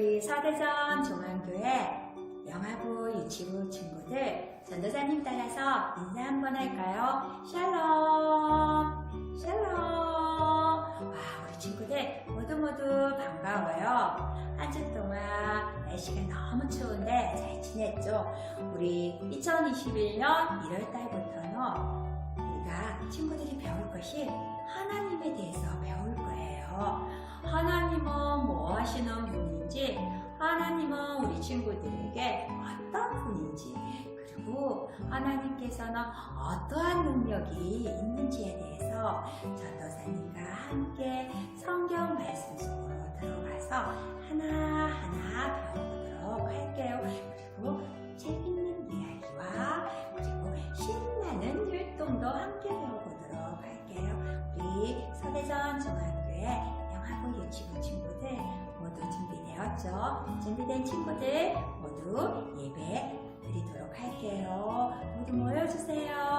우리 서대전 중앙교회 영화부 유치부 친구들 전도사님 따라서 인사 한번 할까요? 샬롬 샬롬 와 우리 친구들 모두 모두 반가워요 한 주 동안 날씨가 너무 추운데 잘 지냈죠? 우리 2021년 1월 달부터는 우리가 친구들이 배울 것이 하나님에 대해서 배울 거예요. 하나님은 뭐 하시는 분 인지, 하나님은 우리 친구들에게 어떤 분인지, 그리고 하나님께서는 어떠한 능력이 있는지에 대해서 전도사님과 함께 성경 말씀 속으로 들어가서 하나하나 배워보도록 할게요. 준비된 친구들 모두 예배 드리도록 할게요. 모두 모여주세요.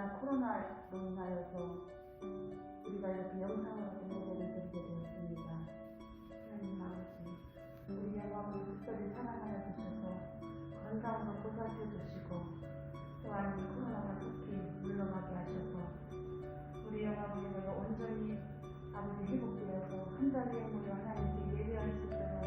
그러나 코로나로 인하여서 우리가 이렇게 영상으로 예배를 드리게 되었습니다. 하나님 아버지, 우리 영광을 특별히 사랑하여 주셔서 건강으로 보살펴 주시고 또한 이 코로나가 특히 물러가게 하셔서 우리 영화부님을 온전히 아버지 회복되어서 한 자리에 모여 하나님께 예배할 수 있도록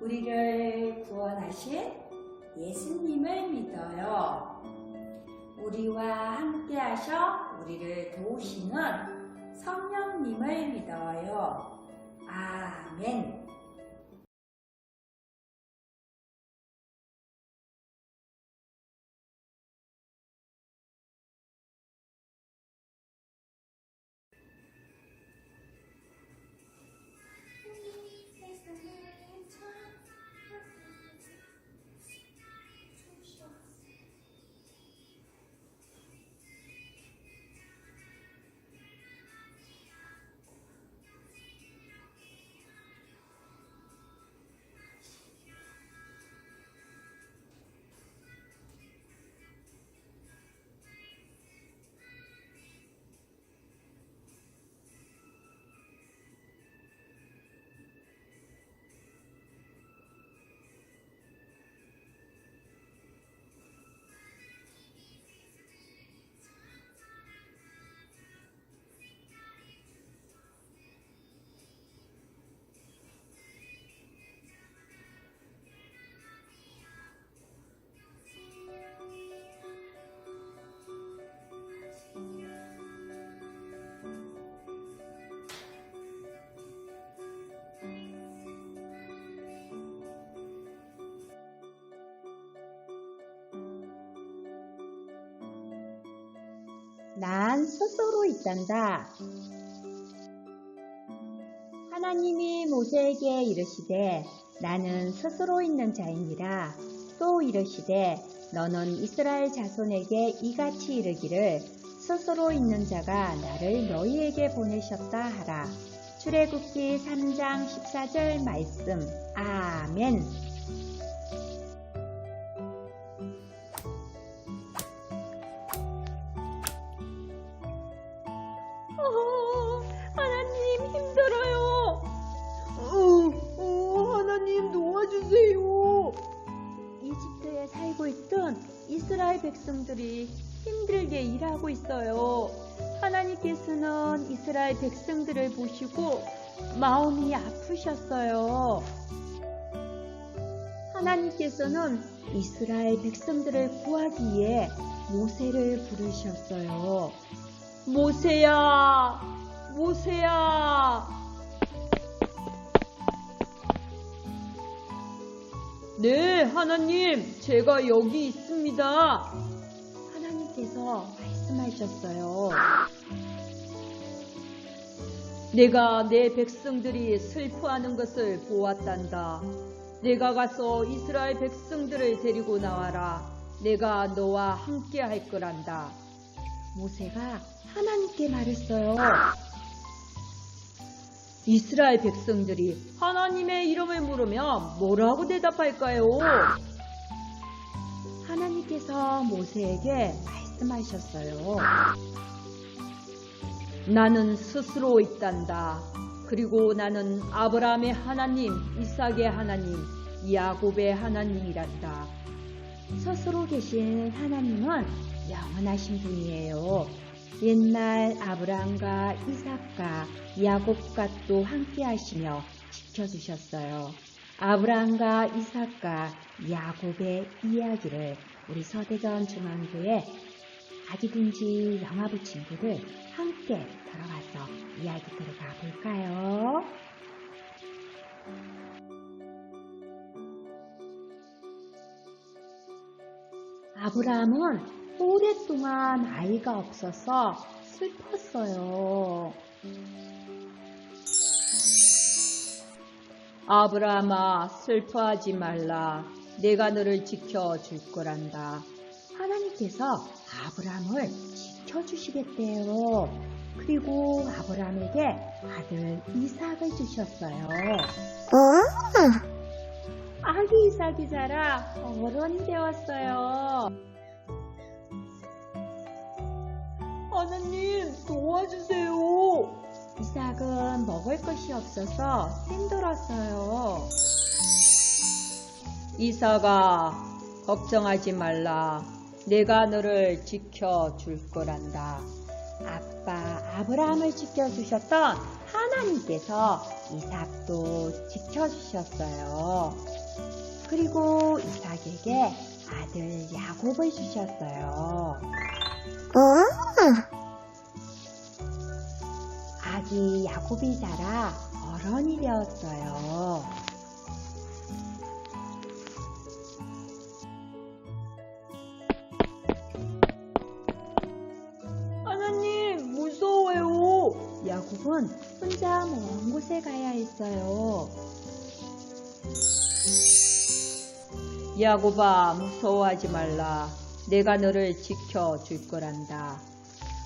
우리를 구원하신 예수님을 믿어요. 우리와 함께 하셔 우리를 도우시는 성령님을 믿어요. 아멘. 난 스스로 있단다. 하나님이 모세에게 이르시되 나는 스스로 있는 자이니라 또 이르시되 너는 이스라엘 자손에게 이같이 이르기를 스스로 있는 자가 나를 너희에게 보내셨다 하라. 출애굽기 3장 14절 말씀. 아멘. 백성들이 힘들게 일하고 있어요. 하나님께서는 이스라엘 백성들을 보시고 마음이 아프셨어요. 하나님께서는 이스라엘 백성들을 구하기 위해 모세를 부르셨어요. 모세야, 모세야. 네, 하나님, 제가 여기 있습니다. 하나님께서 말씀하셨어요. 내가 내 백성들이 슬퍼하는 것을 보았단다. 내가 가서 이스라엘 백성들을 데리고 나와라. 내가 너와 함께 할 거란다. 모세가 하나님께 말했어요. 이스라엘 백성들이 하나님의 이름을 물으면 뭐라고 대답할까요? 하나님께서 모세에게 말씀하셨어요. 나는 스스로 있단다. 그리고 나는 아브라함의 하나님, 이삭의 하나님, 야곱의 하나님이란다. 스스로 계신 하나님은 영원하신 분이에요. 옛날 아브라함과 이삭과 야곱과 또 함께 하시며 지켜주셨어요. 아브라함과 이삭과 야곱의 이야기를 우리 서대전 중앙교회 아기든지 영화부 친구들 함께 들어가서 이야기 들어가 볼까요? 아브라함은 오랫동안 아이가 없어서 슬펐어요. 아브라함아 슬퍼하지 말라. 내가 너를 지켜줄 거란다. 하나님께서 아브라함을 지켜주시겠대요. 그리고 아브라함에게 아들 이삭을 주셨어요. 아기 이삭이 자라 어른이 되었어요. 하나님 도와주세요. 이삭은 먹을 것이 없어서 힘들었어요. 이삭아, 걱정하지 말라. 내가 너를 지켜줄 거란다. 아빠 아브라함을 지켜주셨던 하나님께서 이삭도 지켜주셨어요. 그리고 이삭에게 아들 야곱을 주셨어요. 아기 야곱이 자라 어른이 되었어요. 야곱은 혼자 먼 곳에 가야 했어요. 야곱아, 무서워하지 말라. 내가 너를 지켜줄 거란다.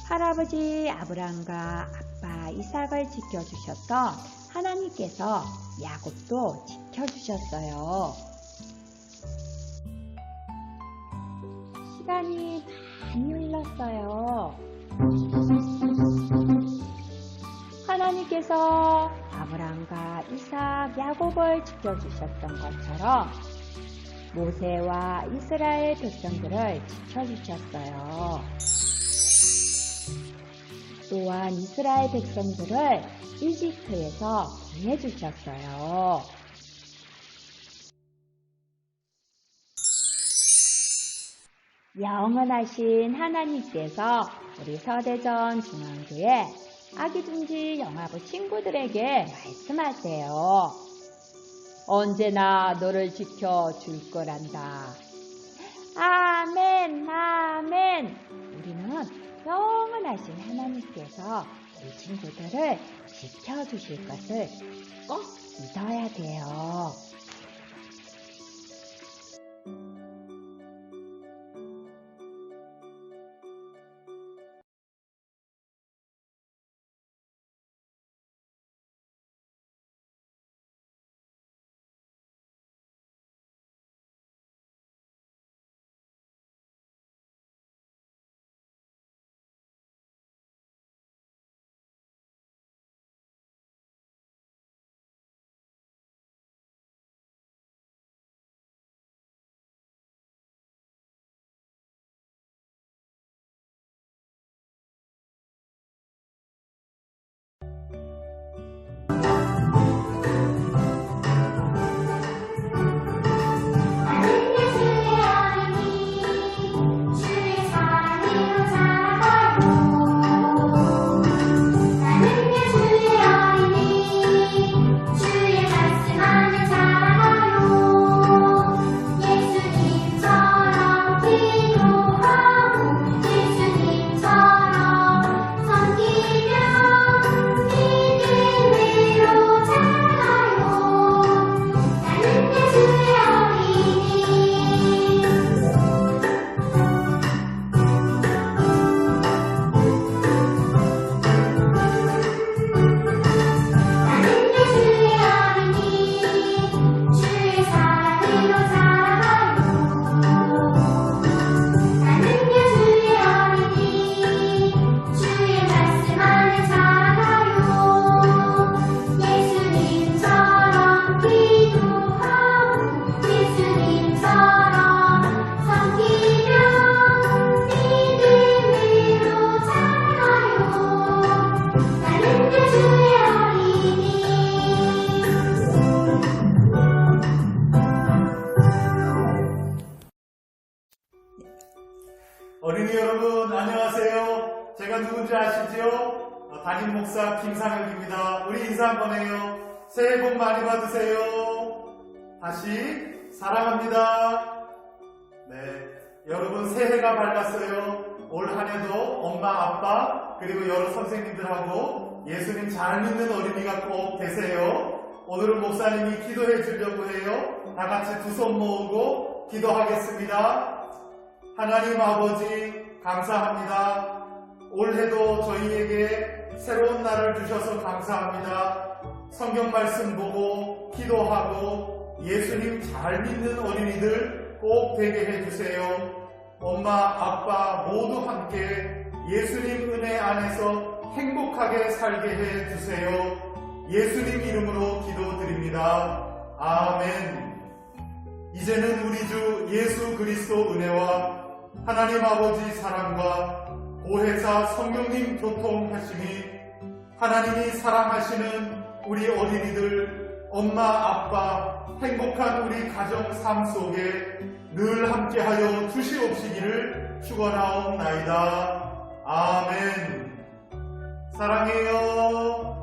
할아버지 아브람과 아빠 이삭을 지켜주셨던 하나님께서 야곱도 지켜주셨어요. 시간이 많이 흘렀어요. 하나님께서 아브람과 이삭, 야곱을 지켜주셨던 것처럼 모세와 이스라엘 백성들을 지켜주셨어요. 또한 이스라엘 백성들을 이집트에서 구해주셨어요. 영원하신 하나님께서 우리 서대전 중앙교회 아기둥지 영화부 친구들에게 말씀하세요. 언제나 너를 지켜줄 거란다. 아멘, 아멘. 우리는 영원하신 하나님께서 우리 친구들을 지켜주실 것을 꼭 믿어야 돼요. 받으세요. 다시 사랑합니다. 네, 여러분 새해가 밝았어요. 올 한 해도 엄마, 아빠 그리고 여러 선생님들하고 예수님 잘 믿는 어린이가 꼭 되세요. 오늘은 목사님이 기도해 주려고 해요. 다 같이 두 손 모으고 기도하겠습니다. 하나님 아버지 감사합니다. 올해도 저희에게 새로운 날을 주셔서 감사합니다. 성경 말씀 보고 기도하고 예수님 잘 믿는 어린이들 꼭 되게 해주세요. 엄마, 아빠 모두 함께 예수님 은혜 안에서 행복하게 살게 해주세요. 예수님 이름으로 기도드립니다. 아멘. 이제는 우리 주 예수 그리스도 은혜와 하나님 아버지 사랑과 보혜사 성령님 교통하심이 하나님이 사랑하시는 우리 어린이들, 엄마, 아빠, 행복한 우리 가정 삶 속에 늘 함께하여 주시옵시기를 축원하옵나이다. 아멘. 사랑해요.